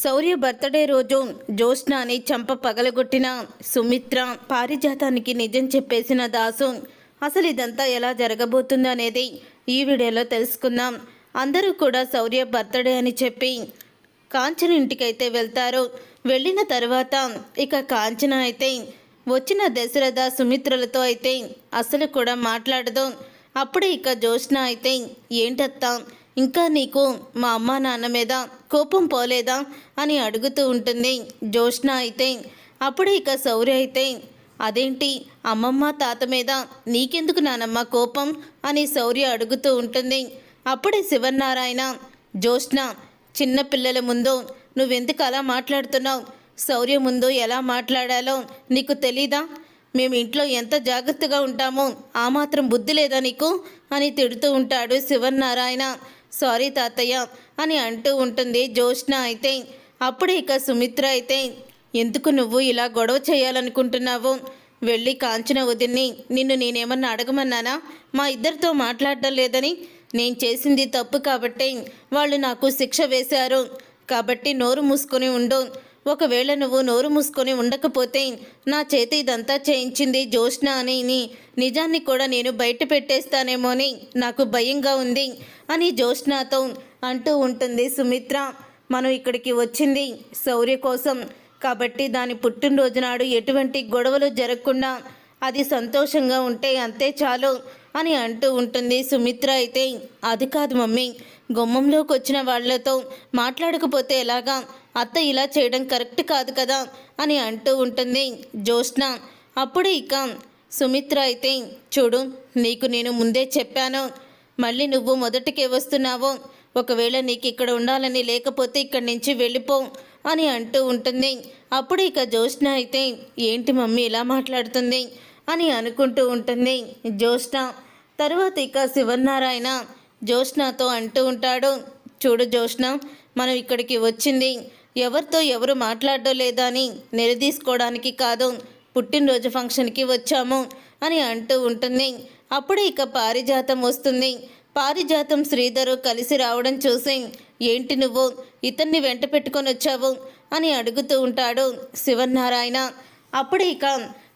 శౌర్య birthday రోజు జ్యోత్స్నాని చంప పగలగొట్టిన సుమిత్ర పారిజాతానికి నిజం చెప్పేసిన దాసు అసలు ఇదంతా ఎలా జరగబోతుందనేది ఈ వీడియోలో తెలుసుకుందాం. అందరూ కూడా శౌర్య బర్త్డే అని చెప్పి కాంచన ఇంటికైతే వెళ్తారు. వెళ్ళిన తర్వాత ఇక కాంచన అయితే వచ్చిన దశరథ సుమిత్రలతో అయితే అసలు కూడా మాట్లాడదు. అప్పుడే ఇక జ్యోత్స్న అయితే ఏంటత్తా ఇంకా నీకు మా అమ్మ నాన్న మీద కోపం పోలేదా అని అడుగుతూ ఉంటుంది జ్యోత్స్న అయితే. అప్పుడే ఇక శౌర్య అయితే అదేంటి అమ్మమ్మ తాత మీద నీకెందుకు నానమ్మ కోపం? అని శౌర్య అడుగుతూ ఉంటుంది. అప్పుడే శివనారాయణ జ్యోత్స్న చిన్న పిల్లల ముందు నువ్వెందుకు అలా మాట్లాడుతున్నావు? శౌర్య ముందు ఎలా మాట్లాడాలో నీకు తెలీదా? మేము ఇంట్లో ఎంత జాగ్రత్తగా ఉంటామో ఆ మాత్రం బుద్ధి లేదా నీకు? అని తిడుతూ ఉంటాడు శివనారాయణ సారీ తాతయ్య అని అంటూ ఉంటుంది జ్యోష్ణ అయితే. అప్పుడు ఇక సుమిత్ర అయితే ఎందుకు నువ్వు ఇలా గొడవ చేయాలనుకుంటున్నావు? వెళ్ళి కాంచన వదిన్ని నిన్ను నేనేమన్నా అడగమన్నానా? మా ఇద్దరితో మాట్లాడడం లేదని. నేను చేసింది తప్పు కాబట్టి వాళ్ళు నాకు శిక్ష వేశారు. కాబట్టి నోరు మూసుకొని ఉండు. ఒకవేళ నువ్వు నోరు మూసుకొని ఉండకపోతే నా చేతి ఇదంతా చేయించింది జ్యోత్స్న అనిని నిజాన్ని కూడా నేను బయట పెట్టేస్తానేమో అని నాకు భయంగా ఉంది అని జ్యోత్స్నతో అంటూ ఉంటుంది సుమిత్ర. మనం ఇక్కడికి వచ్చింది శౌర్య కోసం. కాబట్టి దాని పుట్టినరోజు నాడు ఎటువంటి గొడవలు జరగకుండా అది సంతోషంగా ఉంటే అంతే చాలు అని అంటూ ఉంటుంది సుమిత్ర. అయితే అది కాదు మమ్మీ. గుమ్మంలోకి వచ్చిన వాళ్ళతో మాట్లాడకపోతే ఎలాగా? అత్త ఇలా చేయడం కరెక్ట్ కాదు కదా అని అంటూ ఉంటుంది జ్యోత్స్న. అప్పుడు ఇక సుమిత్ర అయితే చూడు నీకు నేను ముందే చెప్పాను. మళ్ళీ నువ్వు మొదటికే వస్తున్నావు. ఒకవేళ నీకు ఇక్కడ ఉండాలని లేకపోతే ఇక్కడి నుంచి వెళ్ళిపో అని అంటూ ఉంటుంది. అప్పుడు ఇక జ్యోత్స్న అయితే ఏంటి మమ్మీ ఇలా మాట్లాడుతుంది? అని అనుకుంటూ ఉంటుంది జ్యోత్స్న. తర్వాత ఇక శివనారాయణ జ్యోత్స్నతో అంటూ ఉంటాడు చూడు జ్యోత్స్న మనం ఇక్కడికి వచ్చింది. ఎవరితో ఎవరు మాట్లాడడం లేదా అని నిలదీసుకోవడానికి కాదు పుట్టినరోజు ఫంక్షన్కి వచ్చాము అని అంటూ ఉంటుంది. అప్పుడే ఇక పారిజాతం వస్తుంది. పారిజాతం శ్రీధరు కలిసి రావడం చూసి ఏంటి నువ్వు? ఇతన్ని వెంట పెట్టుకొని వచ్చావు? అని అడుగుతూ ఉంటాడు శివనారాయణ అప్పుడు ఇక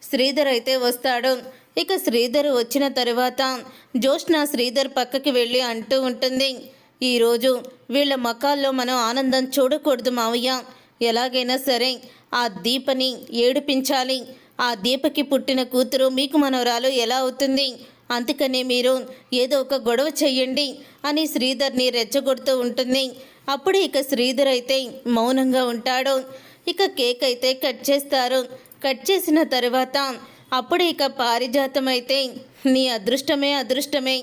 శ్రీధర్ అయితే వస్తాడు. ఇక శ్రీధర్ వచ్చిన తరువాత జ్యోష్ణ శ్రీధర్ పక్కకి వెళ్ళి అంటూ ఉంటుంది ఈరోజు వీళ్ళ మకాల్లో మనం ఆనందం చూడకూడదు మావయ్య. ఎలాగైనా సరే ఆ దీపని ఏడిపించాలి. ఆ దీపకి పుట్టిన కూతురు మీకు మనవరాలు ఎలా అవుతుంది? అందుకనే మీరు ఏదో ఒక గొడవ చెయ్యండి అని శ్రీధర్ని రెచ్చగొడుతూ ఉంటుంది. అప్పుడు ఇక శ్రీధర్ అయితే మౌనంగా ఉంటాడు. ఇక కేక్ అయితే కట్ చేస్తారు. కట్ చేసిన తర్వాత అప్పుడు ఇక పారిజాతం అయితే నీ అదృష్టమే అదృష్టమే.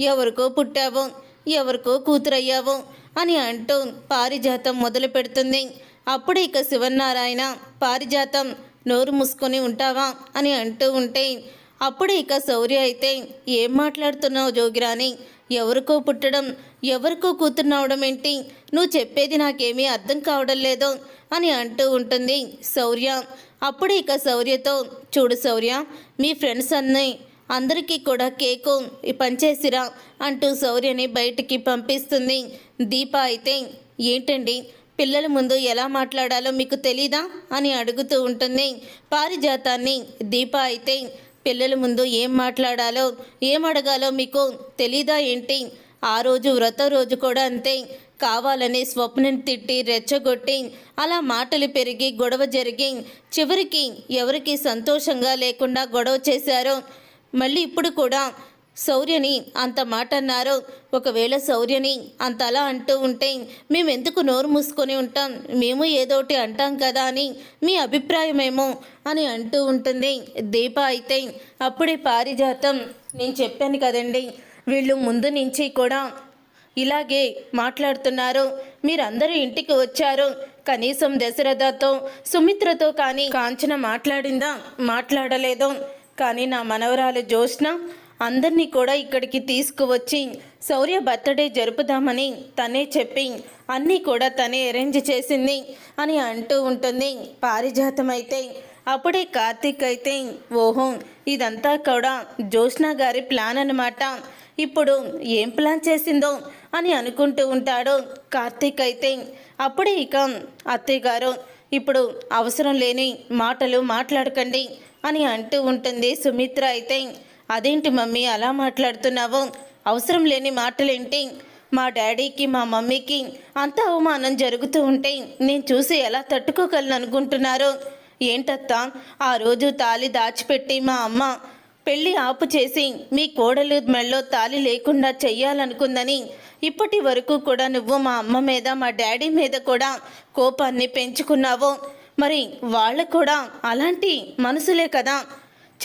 ఎవరికో పుట్టావు. ఎవరికో కూతురయ్యావు అని అంటూ పారిజాతం మొదలు పెడుతుంది. అప్పుడు ఇక శివనారాయణ పారిజాతం నోరు మూసుకొని ఉంటావా? అని అంటూ ఉంటే అప్పుడు ఇక శౌర్య అయితే ఏం మాట్లాడుతున్నావు జోగిరాని ఎవరికో పుట్టడం ఎవరికో కూతురునవడం ఏంటి? నువ్వు చెప్పేది నాకేమీ అర్థం కావడం లేదు అని అంటూ ఉంటుంది శౌర్య. అప్పుడు ఇక శౌర్యతో చూడు శౌర్య మీ ఫ్రెండ్స్ అన్నీ అందరికీ కూడా కేకు పంచేసిరా అంటూ శౌర్యని బయటికి పంపిస్తుంది. దీప అయితే ఏంటండి? పిల్లల ముందు ఎలా మాట్లాడాలో మీకు తెలీదా? అని అడుగుతూ ఉంటుంది. పారిజాతాన్ని దీప అయితే పిల్లల ముందు ఏం మాట్లాడాలో ఏం అడగాలో మీకు తెలీదా ఏంటి? ఆ రోజు వ్రత రోజు కూడా అంతే. కావాలని స్వప్నం తిట్టి రెచ్చగొట్టి అలా మాటలు పెరిగి గొడవ జరిగి చివరికి ఎవరికి సంతోషంగా లేకుండా గొడవ చేశారో మళ్ళీ ఇప్పుడు కూడా శౌర్యని అంత మాట అన్నారు ఒకవేళ శౌర్యని అంత అలా అంటూ ఉంటే మేము ఎందుకు నోరు మూసుకొని ఉంటాం? మేము ఏదోటి అంటాం కదా అని మీ అభిప్రాయమేమో అని అంటూ ఉంటుంది. దీప అయితే అప్పుడే పారిజాతం. నేను చెప్పాను కదండి వీళ్ళు ముందు నుంచి కూడా ఇలాగే మాట్లాడుతున్నారు. మీరందరూ ఇంటికి వచ్చారు. కనీసం దశరథతో సుమిత్రతో కానీ కాంచన మాట్లాడిందా? మాట్లాడలేదు. కానీ నా మనవరాలు జ్యోత్స్న అందరినీ కూడా ఇక్కడికి తీసుకువచ్చి శౌర్య బర్త్డే జరుపుదామని తనే చెప్పి అన్నీ కూడా తనే అరేంజ్ చేసింది అని అంటూ ఉంటుంది. పారిజాతం అయితే అప్పుడే కార్తీక్ అయితే ఓహో ఇదంతా కూడా జ్యోత్స్న గారి ప్లాన్ అన్నమాట. ఇప్పుడు ఏం ప్లాన్ చేసిందో అని అనుకుంటూ ఉంటాడు కార్తీక్ అయితే. అప్పుడే ఇక అత్తయ్య గారు ఇప్పుడు అవసరం లేని మాటలు మాట్లాడకండి అని అంటూ ఉంటుంది సుమిత్ర అయితే. అదేంటి మమ్మీ అలా మాట్లాడుతున్నావు? అవసరం లేని మాటలేంటి? మా డాడీకి మా మమ్మీకి అంత అవమానం జరుగుతూ ఉంటే నేను చూసి ఎలా తట్టుకోగలను అనుకుంటున్నారు? ఏంటత్తా ఆ రోజు తాలి దాచిపెట్టి మా అమ్మ పెళ్ళి ఆపు చేసి మీ కోడలు మెళ్ళో తాలి లేకుండా చెయ్యాలనుకుందని ఇప్పటి వరకు కూడా నువ్వు మా అమ్మ మీద మా డాడీ మీద కూడా కోపాన్ని పెంచుకున్నావు. మరి వాళ్ళు కూడా అలాంటి మనసులే కదా.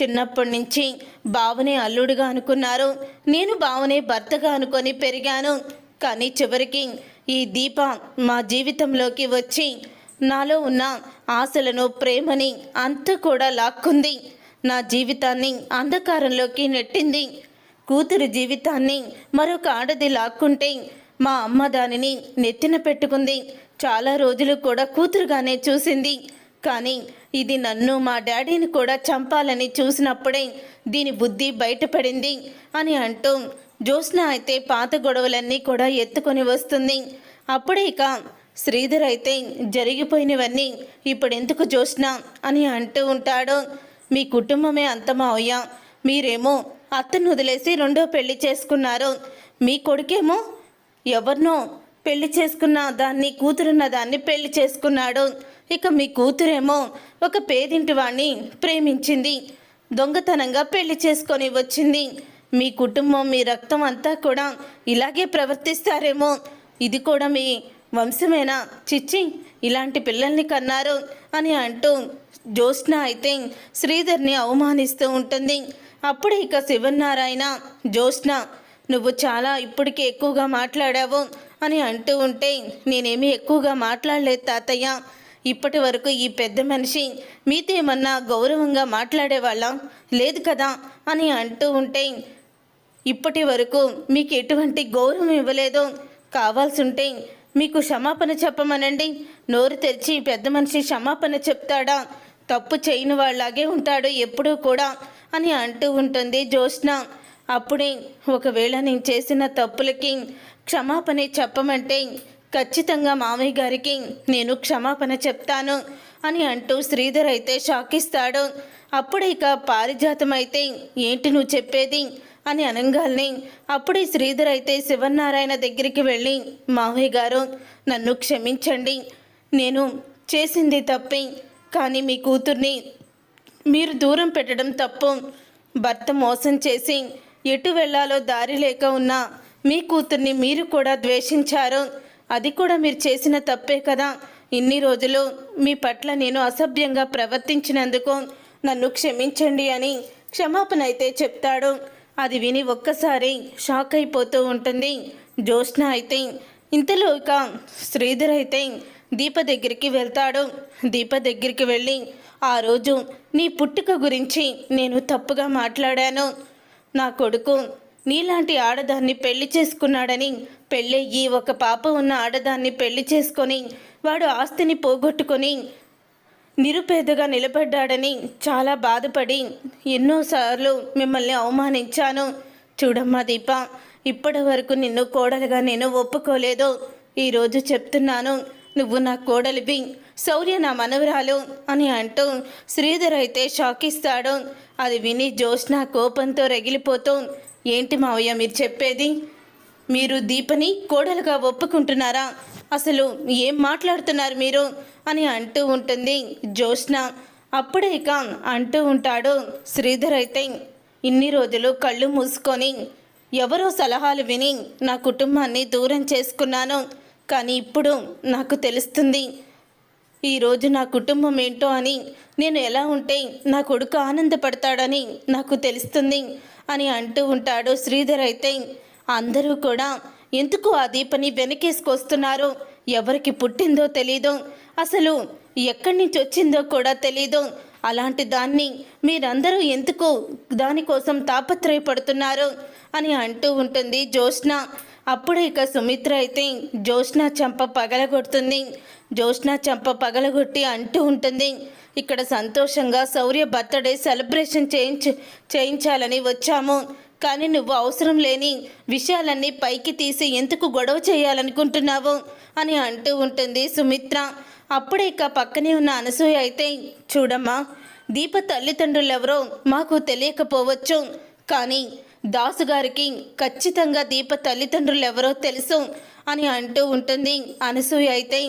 చిన్నప్పటి నుంచి బావనే అల్లుడుగా అనుకున్నారు. నేను బావనే భర్తగా అనుకొని పెరిగాను. కానీ చివరికి ఈ దీప మా జీవితంలోకి వచ్చి నాలో ఉన్న ఆశలను ప్రేమని అంతా కూడా లాక్కుంది. నా జీవితాన్ని అంధకారంలోకి నెట్టింది. కూతురు జీవితాన్ని మరొక ఆడది లాక్కుంటే మా అమ్మ దానిని నెత్తిన పెట్టుకుంది. చాలా రోజులు కూడా కూతురుగానే చూసింది. కానీ ఇది నన్ను మా డాడీని కూడా చంపాలని చూసినప్పుడే దీని బుద్ధి బయటపడింది అని అంటూ జ్యోత్స్న అయితే పాత గొడవలన్నీ కూడా ఎత్తుకొని వస్తుంది. అప్పుడే ఇక శ్రీధర్ అయితే జరిగిపోయినవన్నీ ఇప్పుడెందుకు జ్యోత్స్న అని అంటూ ఉంటాడు. మీ కుటుంబమే అంతమా అయ్యా మీరేమో అత్తను వదిలేసి రెండో పెళ్ళి చేసుకున్నారు. మీ కొడుకేమో ఎవరినో పెళ్ళి చేసుకున్న దాన్ని కూతురున్న దాన్ని పెళ్ళి చేసుకున్నాడు. ఇక మీ కూతురేమో ఒక పేదింటి వాణ్ణి ప్రేమించింది. దొంగతనంగా పెళ్ళి చేసుకొని వచ్చింది. మీ కుటుంబం మీ రక్తం అంతా కూడా ఇలాగే ప్రవర్తిస్తారేమో. ఇది కూడా మీ వంశమేనా? చిచ్చి ఇలాంటి పిల్లల్ని కన్నారు అని అంటూ జ్యోత్స్న అయితే శ్రీధర్ని అవమానిస్తూ ఉంటుంది. అప్పుడు ఇక శివనారాయణ జ్యోత్స్న నువ్వు చాలా ఇప్పటికే ఎక్కువగా మాట్లాడావు అని అంటూ ఉంటే నేనేమీ ఎక్కువగా మాట్లాడలేదు తాతయ్య. ఇప్పటి వరకు ఈ పెద్ద మనిషి మీతో ఏమన్నా గౌరవంగా మాట్లాడేవాళ్ళం? లేదు కదా అని అంటూ ఉంటే ఇప్పటి వరకు మీకు ఎటువంటి గౌరవం ఇవ్వలేదు. కావాల్సి ఉంటే మీకు క్షమాపణ చెప్పమనండి. నోరు తెరిచి పెద్ద మనిషి క్షమాపణ చెప్తాడా? తప్పు చేయని వాళ్ళలాగే ఉంటాడు ఎప్పుడూ కూడా అని అంటూ ఉంటుంది జ్యోత్స్న. అప్పుడే ఒకవేళ నేను చేసిన తప్పులకి క్షమాపణ చెప్పమంటే ఖచ్చితంగా మామయ్య గారికి నేను క్షమాపణ చెప్తాను అని అంటూ శ్రీధర్ అయితే షాకిస్తాడు. అప్పుడే అప్పుడు ఇక పారిజాతం అయితే ఏంటి నువ్వు చెప్పేది అని అనంగాల్ని. అప్పుడే శ్రీధర్ అయితే శివనారాయణ దగ్గరికి వెళ్ళి మామయ్య గారు నన్ను క్షమించండి నేను చేసింది తప్పి కానీ మీ కూతుర్ని మీరు దూరం పెట్టడం తప్పు. భర్త మోసం చేసి ఎటు వెళ్ళాలో దారి లేక ఉన్న మీ కూతుర్ని మీరు కూడా ద్వేషించారు. అది కూడా మీరు చేసిన తప్పే కదా. ఇన్ని రోజులు మీ పట్ల నేను అసభ్యంగా ప్రవర్తించినందుకు నన్ను క్షమించండి అని క్షమాపణ అయితే చెప్తాడు. అది విని ఒక్కసారి షాక్ అయిపోతూ ఉంటుంది. జ్యోష్ణ అయితే ఇంతలో ఇక శ్రీధర్ అయితే దీప దగ్గరికి వెళ్తాడు. దీప దగ్గరికి వెళ్ళి ఆ రోజు నీ పుట్టుక గురించి నేను తప్పుగా మాట్లాడాను. నా కొడుకు నీలాంటి ఆడదాన్ని పెళ్ళి చేసుకున్నాడని పెళ్ళయ్యి ఒక పాప ఉన్న ఆడదాన్ని పెళ్ళి చేసుకొని వాడు ఆస్తిని పోగొట్టుకొని నిరుపేదగా నిలబడ్డాడని చాలా బాధపడి ఎన్నోసార్లు మిమ్మల్ని అవమానించాను. చూడమ్మా దీప ఇప్పటి వరకు నిన్ను కోడలుగా నేను ఒప్పుకోలేదు. ఈరోజు చెప్తున్నాను నువ్వు నా కోడలివి శౌర్య నా మనవరాలు అని అంటూ శ్రీధర్ అయితే షాక్ ఇస్తాడు అది విని జ్యోత్స్న కోపంతో రగిలిపోతూ ఏంటి మావయ్య మీరు చెప్పేది? మీరు దీపని కోడలుగా ఒప్పుకుంటున్నారా? అసలు ఏం మాట్లాడుతున్నారు మీరు? అని అంటూ ఉంటుంది జ్యోత్స్న అప్పుడే ఇక అంటూ ఉంటాడు శ్రీధర్ అయితే ఇన్ని రోజులు కళ్ళు మూసుకొని ఎవరో సలహాలు విని నా కుటుంబాన్ని దూరం చేసుకున్నాను. కానీ ఇప్పుడు నాకు తెలుస్తుంది ఈరోజు నా కుటుంబం ఏంటో అని నేను ఎలా ఉంటే నా కొడుకు ఆనందపడతాడని నాకు తెలుస్తుంది అని అంటూ ఉంటాడు శ్రీధర్ అయితే. అందరూ కూడా ఎందుకు ఆ దీపని వెనకేసుకొస్తున్నారు? ఎవరికి పుట్టిందో తెలీదు. అసలు ఎక్కడి నుంచి వచ్చిందో కూడా తెలీదు. అలాంటి దాన్ని మీరందరూ ఎందుకు దానికోసం తాపత్రయపడుతున్నారు అని అంటూ ఉంటుంది జ్యోత్స్న. అప్పుడు ఇక సుమిత్ర అయితే జ్యోత్స్న చెంప పగలగొడుతుంది. జ్యోత్స్న చెంప పగలగొట్టి అంటూ ఉంటుంది ఇక్కడ సంతోషంగా శౌర్య బర్త్డే సెలబ్రేషన్ చేయించు చేయించాలని వచ్చాము. కానీ నువ్వు అవసరం లేని విషయాలన్నీ పైకి తీసి ఎందుకు గొడవ చేయాలనుకుంటున్నావు? అని అంటూ ఉంటుంది సుమిత్ర. అప్పుడే ఇక పక్కనే ఉన్న అనసూయ అయితే చూడమ్మా దీప తల్లిదండ్రులు ఎవరో మాకు తెలియకపోవచ్చు. కానీ దాసు గారికి ఖచ్చితంగా దీప తల్లిదండ్రులు ఎవరో తెలుసు అని అంటూ ఉంటుంది అనసూయ అయితే.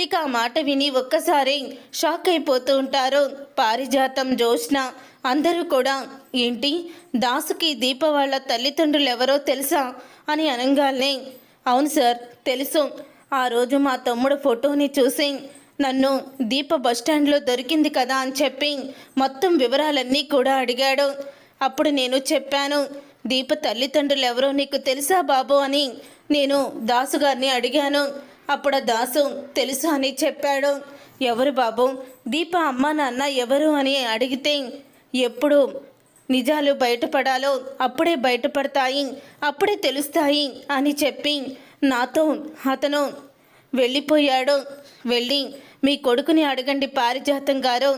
ఇక ఆ మాట విని ఒక్కసారి షాక్ అయిపోతూ ఉంటారు పారిజాతం జోష్న అందరూ కూడా ఏంటి దాసుకి దీప వాళ్ళ తల్లిదండ్రులు ఎవరో తెలుసా? అని అనగానే అవును సార్ తెలుసు. ఆ రోజు మా తమ్ముడు ఫోటోని చూసి నన్ను దీప బస్టాండ్లో దొరికింది కదా అని చెప్పి మొత్తం వివరాలన్నీ కూడా అడిగాడు. అప్పుడు నేను చెప్పాను దీప తల్లిదండ్రులు ఎవరో నీకు తెలుసా బాబు? అని నేను దాసు గారిని అడిగాను. అప్పుడు దాసు తెలుసు? అని చెప్పాడు. ఎవరు బాబు? దీప అమ్మ నాన్న ఎవరు? అని అడిగితే ఎప్పుడు నిజాలు బయటపడాలో అప్పుడే బయటపడతాయి అప్పుడే తెలుస్తాయి అని చెప్పి నాతో అతను వెళ్ళిపోయాడు. వెళ్ళి మీ కొడుకుని అడగండి పారిజాతం గారు.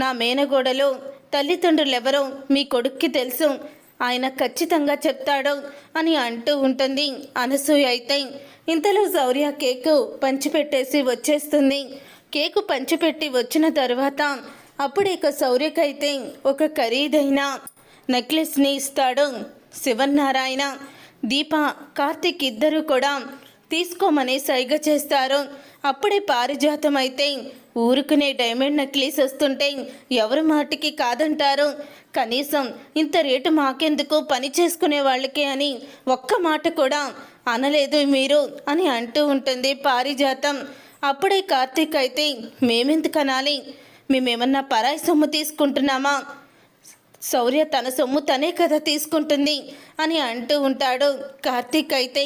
నా మేనగోడలు తల్లిదండ్రులు ఎవరో మీ కొడుక్కి తెలుసు. ఆయన ఖచ్చితంగా చెప్తాడు అని అంటూ ఉంటుంది. అనసూయ అయితే ఇంతలో శౌర్య కేకు పంచిపెట్టేసి వచ్చేస్తుంది. కేకు పంచిపెట్టి వచ్చిన తర్వాత అప్పుడే ఇక శౌర్యకైతే ఒక ఖరీదైన నెక్లెస్ని ఇస్తాడు శివనారాయణ దీప కార్తిక్ ఇద్దరు కూడా తీసుకోమని సైగ చేస్తారు. అప్పుడే పారిజాతం అయితే ఊరుకునే డైమండ్ నెక్లెస్ వస్తుంటే ఎవరి మాటికి కాదంటారు. కనీసం ఇంత రేటు మాకెందుకు పని చేసుకునే వాళ్ళకే అని ఒక్క మాట కూడా అనలేదు మీరు అని అంటూ ఉంటుంది పారిజాతం. అప్పుడే కార్తీక్ అయితే మేమెందుకు అనాలి మేమేమన్నా పరాయి సొమ్ము తీసుకుంటున్నామా? శౌర్య తన సొమ్ము తనే కదా తీసుకుంటుంది అని అంటూ ఉంటాడు. కార్తీక్ అయితే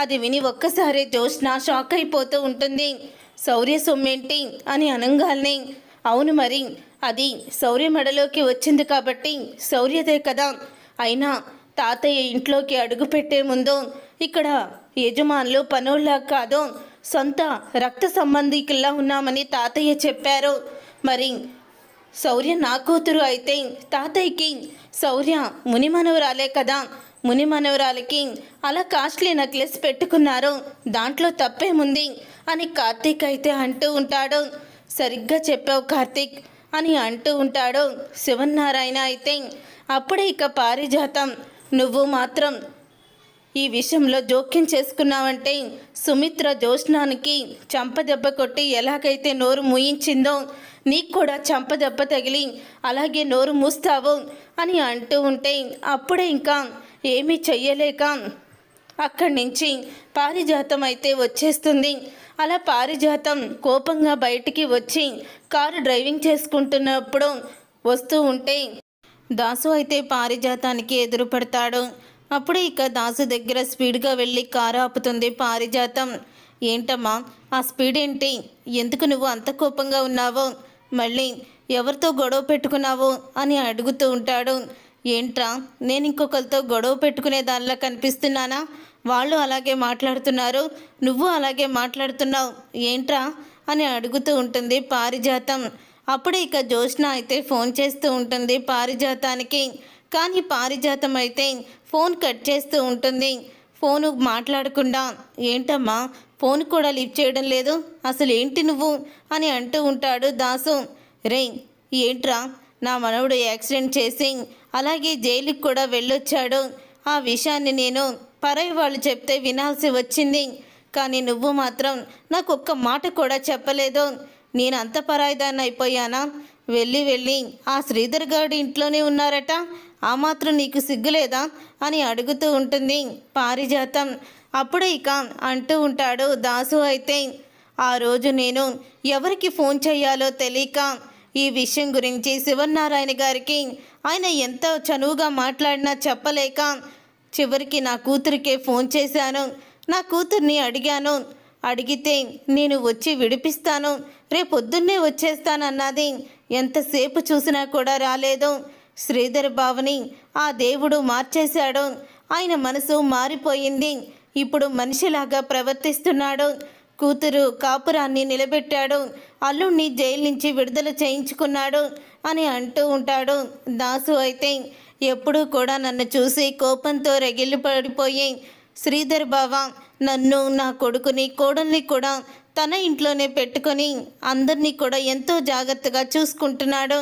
అది విని ఒక్కసారి జోష్న షాక్ అయిపోతూ ఉంటుంది. శౌర్య సొమ్మేంటి అని అనంగాల్ని అవును మరి అది శౌర్య మెడలోకి వచ్చింది కాబట్టి శౌర్యదే కదా. అయినా తాతయ్య ఇంట్లోకి అడుగు పెట్టే ముందు ఇక్కడ యజమానులు పనుల్లా కాదు సొంత రక్త సంబంధికుల్లా ఉన్నామని తాతయ్య చెప్పారు. మరి శౌర్య నా కూతురు అయితే తాతయ్యకి శౌర్య ముని మనవరాలే కదా. ముని మనవరాలకి అలా కాస్ట్లీ నెక్లెస్ పెట్టుకున్నారు. దాంట్లో తప్పేముంది? అని కార్తీక్ అయితే అంటూ ఉంటాడు. సరిగ్గా చెప్పావు కార్తీక్ అని అంటూ ఉంటాడు శివన్నారాయణ అయితే. అప్పుడే ఇక పారిజాతం. నువ్వు మాత్రం ఈ విషయంలో జోక్యం చేసుకున్నావంటే సుమిత్ర జోష్నానికి చంపదెబ్బ కొట్టి ఎలాగైతే నోరు మూయించిందో నీకు కూడా చంపదెబ్బ తగిలి అలాగే నోరు మూస్తావు అని అంటూ ఉంటే అప్పుడే ఇంకా ఏమీ చెయ్యలేక అక్కడి నుంచి పారిజాతం అయితే వచ్చేస్తుంది. అలా పారిజాతం కోపంగా బయటికి వచ్చి కారు డ్రైవింగ్ చేసుకుంటున్నప్పుడు వస్తూ ఉంటే దాసు అయితే పారిజాతానికి ఎదురుపడతాడు. అప్పుడే ఇక దాసు దగ్గర స్పీడ్గా వెళ్ళి కారు ఆపుతుంది పారిజాతం. ఏంటమ్మా ఆ స్పీడ్ ఏంటి? ఎందుకు నువ్వు అంత కోపంగా ఉన్నావో? మళ్ళీ ఎవరితో గొడవ పెట్టుకున్నావు? అని అడుగుతూ ఉంటాడు. ఏంట్రా నేను ఇంకొకరితో గొడవ పెట్టుకునే దానిలా కనిపిస్తున్నానా? వాళ్ళు అలాగే మాట్లాడుతున్నారు నువ్వు అలాగే మాట్లాడుతున్నావు ఏంట్రా? అని అడుగుతూ ఉంటుంది పారిజాతం. అప్పుడు ఇక జోష్న అయితే ఫోన్ చేస్తూ ఉంటుంది పారిజాతానికి. కానీ పారిజాతం అయితే ఫోన్ కట్ చేస్తూ ఉంటుంది. ఫోను మాట్లాడకుండా ఏంటమ్మా ఫోన్ కూడా లిఫ్ట్ చేయడం లేదు? అసలు ఏంటి నువ్వు? అని అంటూ ఉంటాడు దాసు. రే ఏంట్రా? నా మనవడు యాక్సిడెంట్ చేసి అలాగే జైలుకి కూడా వెళ్ళొచ్చాడు. ఆ విషయాన్ని నేను పరై వాళ్ళు చెప్తే వినాల్సి వచ్చింది. కానీ నువ్వు మాత్రం నాకు ఒక్క మాట కూడా చెప్పలేదు. నేను అంత పరాయిదాన్ని అయిపోయానా? వెళ్ళి వెళ్ళి ఆ శ్రీధర్ గారు ఇంట్లోనే ఉన్నారట. ఆ మాత్రం నీకు సిగ్గులేదా? అని అడుగుతూ ఉంటుంది పారిజాతం. అప్పుడే ఇక అంటూ ఉంటాడు దాసు అయితే ఆ రోజు నేను ఎవరికి ఫోన్ చేయాలో తెలియక ఈ విషయం గురించి శివనారాయణ గారికి ఆయన ఎంత చనువుగా మాట్లాడినా చెప్పలేక చివరికి నా కూతురికే ఫోన్ చేశాను. నా కూతుర్ని అడిగాను. అడిగితే నేను వచ్చి విడిపిస్తాను. రేపొద్దున్నే వచ్చేస్తానన్నది. ఎంతసేపు చూసినా కూడా రాలేదు. శ్రీధర్ బావని ఆ దేవుడు మార్చేశాడు. ఆయన మనసు మారిపోయింది. ఇప్పుడు మనిషిలాగా ప్రవర్తిస్తున్నాడు. కూతురు కాపురాన్ని నిలబెట్టాడు. అల్లుణ్ణి జైలు నుంచి విడుదల చేయించుకున్నాడు అని అంటూ ఉంటాడు. దాసు అయితే ఎప్పుడూ కూడా నన్ను చూసి కోపంతో రగిలి పడిపోయి శ్రీధర్ బావ నన్ను నా కొడుకుని కోడల్ని కూడా తన ఇంట్లోనే పెట్టుకొని అందరినీ కూడా ఎంతో జాగ్రత్తగా చూసుకుంటున్నాడు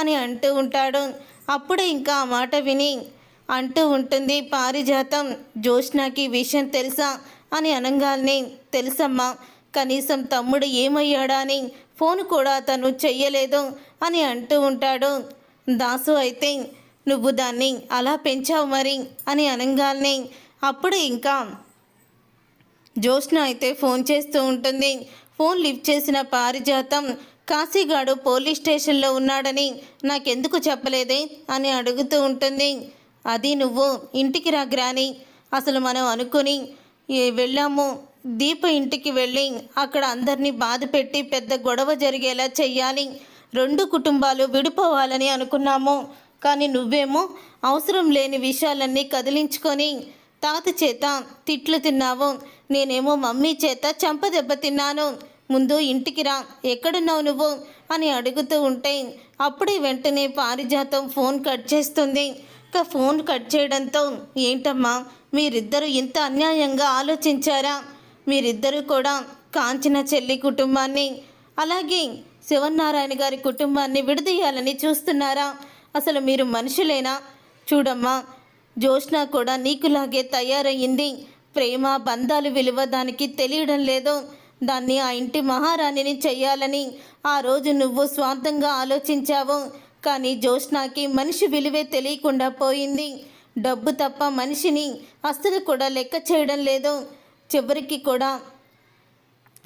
అని అంటూ ఉంటాడు. అప్పుడు ఇంకా ఆ మాట విని అంటూ ఉంటుంది పారిజాతం జోష్నాకి విషయం తెలుసా? అని అనగానే తెలుసమ్మా కనీసం తమ్ముడు ఏమయ్యాడా అని ఫోన్ కూడా తను చెయ్యలేదు అని అంటూ ఉంటాడు. దాసు అయితే నువ్వు దాన్ని అలా పెంచావు మరి? అని అనగానే అప్పుడు ఇంకా జోష్న అయితే ఫోన్ చేస్తూ ఉంటుంది. ఫోన్ లిఫ్ట్ చేసిన పారిజాతం కాశీగాడు పోలీస్ స్టేషన్లో ఉన్నాడని నాకెందుకు చెప్పలేదే అని అడుగుతూ ఉంటుంది. అది నువ్వు ఇంటికి రా గ్రాని. అసలు మనం అనుకుని వెళ్ళాము. దీప ఇంటికి వెళ్ళి అక్కడ అందరినీ బాధ పెట్టి పెద్ద గొడవ జరిగేలా చెయ్యాలి. రెండు కుటుంబాలు విడిపోవాలని అనుకున్నాము. కానీ నువ్వేమో అవసరం లేని విషయాలన్నీ కదిలించుకొని తాత చేత తిట్లు తిన్నావు. నేనేమో మమ్మీ చేత చంపదెబ్బ తిన్నాను. ముందు ఇంటికి రా ఎక్కడున్నావు నువ్వు? అని అడుగుతూ ఉంటే అప్పుడే వెంటనే పారిజాతం ఫోన్ కట్ చేస్తుంది. ఇక ఫోన్ కట్ చేయడంతో ఏంటమ్మా మీరిద్దరూ ఇంత అన్యాయంగా ఆలోచించారా? మీరిద్దరూ కూడా కాంచిన చెల్లి కుటుంబాన్ని అలాగే శివనారాయణ గారి కుటుంబాన్ని విడదీయాలని చూస్తున్నారా? అసలు మీరు మనుషులేనా? చూడమ్మా జోష్న కూడా నీకులాగే తయారయ్యింది. ప్రేమ బంధాలు విలువ దానికి తెలియడం లేదు. దాన్ని ఆ ఇంటి మహారాణిని చెయ్యాలని. ఆ రోజు నువ్వు స్వార్థంగా ఆలోచించావు. కానీ జోష్నాకి మనిషి విలువే తెలియకుండా పోయింది. డబ్బు తప్ప మనిషిని అస్సలు కూడా లెక్క చేయడం లేదు. చివరికి కూడా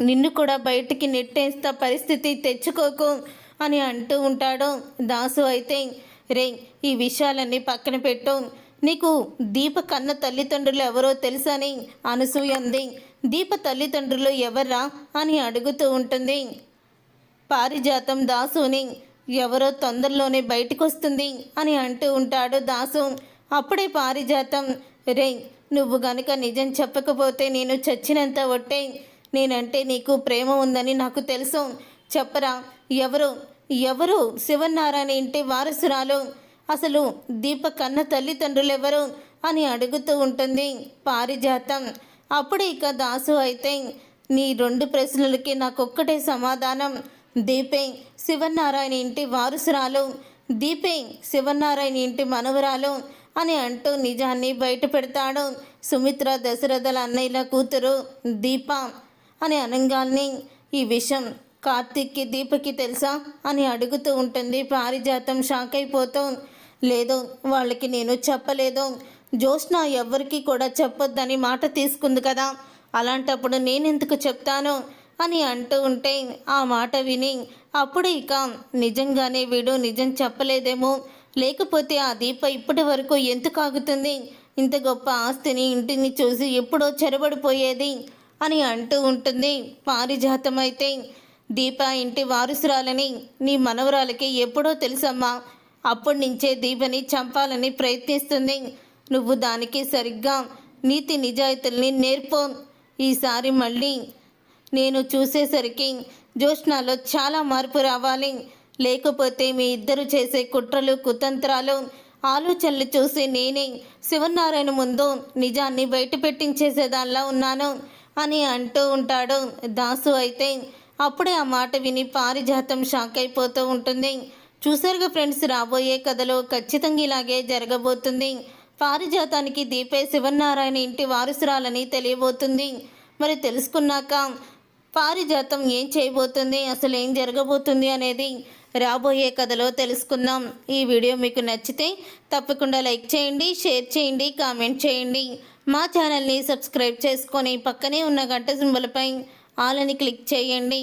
నిన్ను కూడా బయటికి నెట్టేస్తా పరిస్థితి తెచ్చుకోకు అని అంటూ ఉంటాడు దాసు అయితే. రే ఈ విషయాలన్నీ పక్కన పెట్టు. నీకు దీప కన్న తల్లిదండ్రులు ఎవరో తెలుసని అనసూయ అంది దీప తల్లిదండ్రులు ఎవర్రా అని అడుగుతూ ఉంటుంది. పారిజాతం దాసుని ఎవరో తొందరలోనే బయటకు వస్తుంది అని అంటూ ఉంటాడు దాసు. అప్పుడే పారిజాతం రే నువ్వు గనుక నిజం చెప్పకపోతే నేను చచ్చినంత ఒట్టే. నేనంటే నీకు ప్రేమ ఉందని నాకు తెలుసు. చెప్పరా ఎవరు? ఎవరు? శివనారాయణ ఇంటి వారసురాలు. అసలు దీప కన్న తల్లిదండ్రులెవరు అని అడుగుతూ ఉంటుంది పారిజాతం. అప్పుడు ఇక దాసు అయితే నీ రెండు ప్రశ్నలకి నాకొక్కటే సమాధానం. దీపే శివనారాయణ ఇంటి వారసురాలు. దీపే శివనారాయణ ఇంటి మనవరాలు అని అంటూ నిజాన్ని బయట పెడతాడు సుమిత్ర దశరథల అన్నయ్యల కూతురు దీప అని అనంగాల్ని. ఈ విషయం కార్తీక్కి దీపకి తెలుసా అని అడుగుతూ ఉంటుంది. పారిజాతం షాక్ అయిపోతూ లేదో వాళ్ళకి నేను చెప్పలేదో. జ్యోత్స్న ఎవ్వరికి కూడా చెప్పొద్దని మాట తీసుకుంది కదా. అలాంటప్పుడు నేనెందుకు చెప్తాను? అని అంటూ ఉంటే ఆ మాట విని అప్పుడు ఇక నిజంగానే వీడు నిజం చెప్పలేదేమో. లేకపోతే ఆ దీప ఇప్పటి వరకు ఎందుకు ఆగుతుంది? ఇంత గొప్ప ఆస్తిని ఇంటిని చూసి ఎప్పుడో చెరబడిపోయేది? అని అంటూ ఉంటుంది పారిజాతం అయితే. దీప ఇంటి వారసురాలని నీ మనవరాలకి ఎప్పుడో తెలుసమ్మా. అప్పటి నుంచే దీపని చంపాలని ప్రయత్నిస్తుంది. నువ్వు దానికి సరిగ్గా నీతి నిజాయితీల్ని నేర్పో. ఈసారి మళ్ళీ నేను చూసేసరికి జ్యోత్స్నాలో చాలా మార్పు రావాలి. లేకపోతే మీ ఇద్దరు చేసే కుట్రలు కుతంత్రాలు ఆలోచనలు చూసి నేనే శివనారాయణ ముందు నిజాన్ని బయటపెట్టించేసేదానిలా ఉన్నాను అని అంటూ ఉంటాడు. దాసు అయితే అప్పుడే ఆ మాట విని పారిజాతం షాక్ అయిపోతూ ఉంటుంది. చూసారుగా ఫ్రెండ్స్ రాబోయే కథలో ఖచ్చితంగా ఇలాగే జరగబోతుంది. పారిజాతానికి దీపే శివనారాయణ ఇంటి వారసురాలని తెలియబోతుంది. మరి తెలుసుకున్నాక పారిజాతం ఏం చేయబోతుంది అసలు ఏం జరగబోతుంది అనేది రాబోయే కథలో తెలుసుకుందాం. ఈ వీడియో మీకు నచ్చితే తప్పకుండా లైక్ చేయండి షేర్ చేయండి కామెంట్ చేయండి. మా ఛానల్ని సబ్స్క్రైబ్ చేసుకొని పక్కనే ఉన్న గంట సింబలపై అని క్లిక్ చేయండి.